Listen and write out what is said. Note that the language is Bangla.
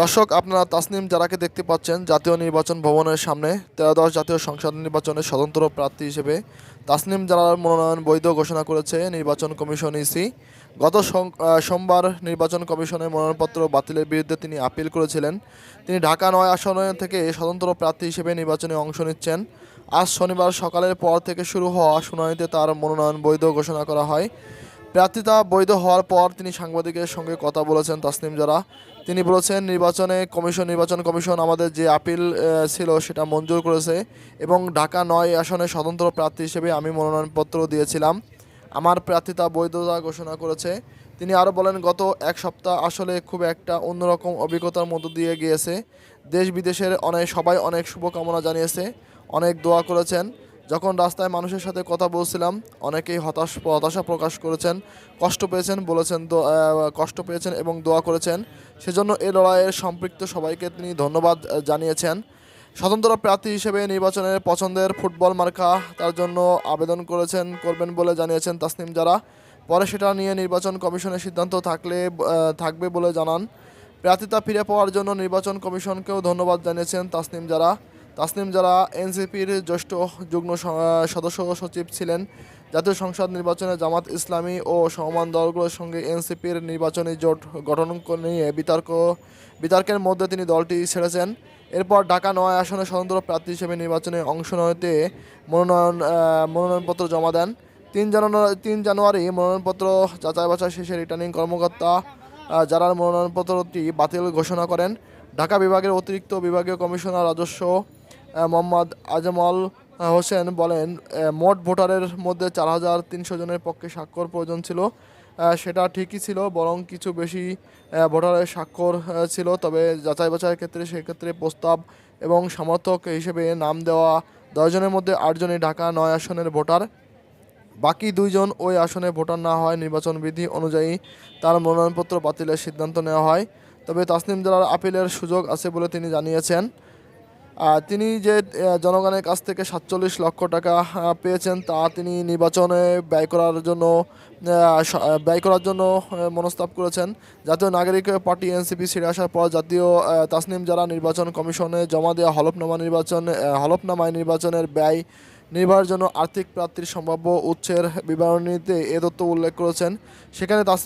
দর্শক, আপনারা তাসনিম যারাকে দেখতে পাচ্ছেন জাতীয় নির্বাচন ভবনের সামনে, তেরোদশ জাতীয় সংসদ নির্বাচনে স্বতন্ত্র প্রার্থী হিসেবে। তাসনিম যারার মনোনয়ন বৈধ ঘোষণা করেছে নির্বাচন কমিশন ইসি। গত সোমবার নির্বাচন কমিশনের মনোনয়নপত্র বাতিলের বিরুদ্ধে তিনি আপিল করেছিলেন। তিনি ঢাকা নয় আসনে থেকে স্বতন্ত্র প্রার্থী হিসেবে নির্বাচনে অংশ নিচ্ছেন। আজ শনিবার সকালের পর থেকে শুরু হওয়া শুনানিতে তার মনোনয়ন বৈধ ঘোষণা করা হয়। প্রার্থিতা বৈধ হওয়ার পর তিনি সাংবাদিকের সঙ্গে কথা বলেছেন তাসনিম যারা তিনি বলেছেন, নির্বাচনে কমিশন, নির্বাচন কমিশন আমাদের যে আপিল ছিল সেটা মঞ্জুর করেছে এবং ঢাকা নয় আসনে স্বতন্ত্র প্রার্থী হিসেবে আমি মনোনয়নপত্র দিয়েছিলাম। আমার প্রার্থিতা বৈধতা ঘোষণা করেছে। তিনি আরও বলেন, গত এক সপ্তাহ আসলে খুব একটা অন্যরকম অভিজ্ঞতার মধ্য দিয়ে গিয়েছে। দেশ বিদেশের অনেক, সবাই অনেক শুভকামনা জানিয়েছে, অনেক দোয়া করেছেন। যখন রাস্তায় মানুষের সাথে কথা বলছিলাম, অনেকেই হতাশ হতাশা প্রকাশ করেছেন, কষ্ট পেয়েছেন, বলেছেন কষ্ট পেয়েছেন এবং দোয়া করেছেন। সেজন্য এই লড়াইয়ের সম্পৃক্ত সবাইকে তিনি ধন্যবাদ জানিয়েছেন। স্বতন্ত্র প্রার্থী হিসেবে নির্বাচনের পছন্দের ফুটবল মার্কা তার জন্য আবেদন করেছেন, করবেন বলে জানিয়েছেন তাসনিম যারা পরে সেটা নিয়ে নির্বাচন কমিশনের সিদ্ধান্ত থাকলে থাকবে বলে জানান। প্রার্থিতা ফিরে পাওয়ার জন্য নির্বাচন কমিশনকেও ধন্যবাদ জানিয়েছেন তাসনিম যারা তাসনিম যারা এনসিপির জ্যেষ্ঠ যুগ্ম সদস্য সচিব ছিলেন। জাতীয় সংসদ নির্বাচনে জামাত ইসলামী ও সমান দলগুলোর সঙ্গে এনসিপির নির্বাচনী জোট গঠন নিয়ে বিতর্ক, বিতর্কের মধ্যে তিনি দলটি ছেড়েছেন। এরপর ঢাকা নয় আসনে স্বতন্ত্র প্রার্থী হিসেবে নির্বাচনে অংশ নিতে মনোনয়ন মনোনয়নপত্র জমা দেন। তিন জানুয়ারি তিন জানুয়ারি মনোনয়নপত্র যাচাই বাছাই শেষে রিটার্নিং কর্মকর্তা যারা মনোনয়নপত্রটি বাতিল ঘোষণা করেন। ঢাকা বিভাগের অতিরিক্ত বিভাগীয় কমিশনার রাজস্ব মোহাম্মদ আজমল হোসেন বলেন মোট ভোটারের মধ্যে চার হাজার তিনশো জনের পক্ষে স্বাক্ষর প্রয়োজন ছিল। সেটা ঠিকই ছিল, বরং কিছু বেশি ভোটারের স্বাক্ষর ছিল। তবে যাচাই বাছাইয়ের ক্ষেত্রে সেক্ষেত্রে প্রস্তাব এবং সমর্থক হিসেবে নাম দেওয়া দশজনের মধ্যে আটজনই ঢাকা, নয় আসনের ভোটার। বাকি দুইজন ওই আসনে ভোটার না হয় নির্বাচন বিধি অনুযায়ী তার মনোনয়নপত্র বাতিলের সিদ্ধান্ত নেওয়া হয়। তবে তাসনিম জেলার আপিলের সুযোগ আছে বলে তিনি জানিয়েছেন। তিনি যে জনগণের কাছ থেকে সাতচল্লিশ লক্ষ টাকা পেয়েছেন তা তিনি নির্বাচনে ব্যয় করার জন্য ব্যয় করার জন্য মনস্তাব করেছেন। জাতীয় নাগরিক পার্টি এনসিপি ছেড়ে আসার পর জাতীয় তাসনিম যারা নির্বাচন কমিশনে জমা দেওয়া হলফনামা নির্বাচন হলফনামায় নির্বাচনের ব্যয় নির্বাহের জন্য আর্থিক প্রাপ্তির সম্ভাব্য উৎসের বিবরণীতে এ তথ্য উল্লেখ করেছেন। সেখানে তাসনিম